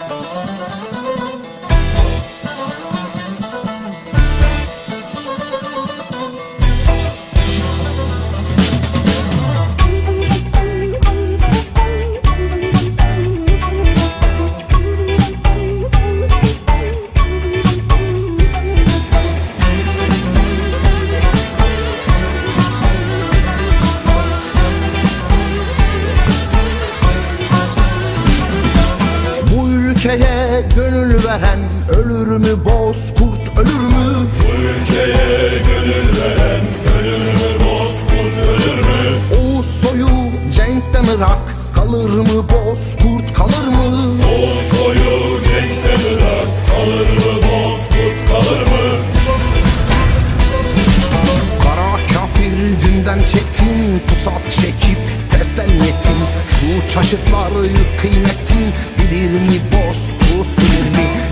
Bu ülkeye gönül veren ölür mü bozkurt ölür mü? Bu ülkeye gönül veren ölür mü bozkurt ölür mü? Oğuz soyu cenkten Irak kalır mı bozkurt kalır mı? O soyu cenkten Irak kalır mı bozkurt kalır mı? Kara kafir dünden çetin pusat çekip testten yetin Şu çaşıtlar yük kıymetin bilir mi bozkurt bilir mi?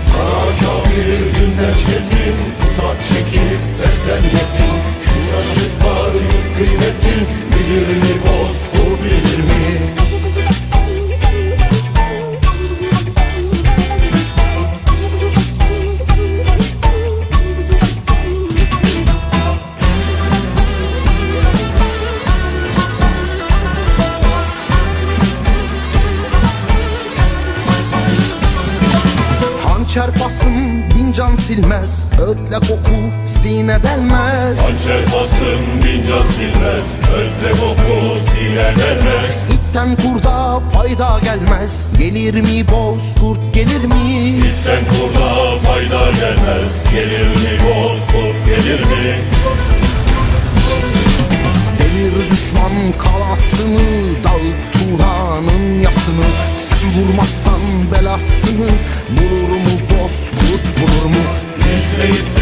Hançer basın bin can silmez. Ötle koku sine delmez. Hançer basın bin can silmez. Ötle koku sine gelmez İtten kurda fayda gelmez. Gelir mi bozkurt gelir mi? İtten kurda fayda gelmez. Gelir mi bozkurt gelir mi? Devir düşman kalasını Dağıt Turan'ın yasını Vurmazsan belasını Bulur mu bozkurt bulur mu? İzleyip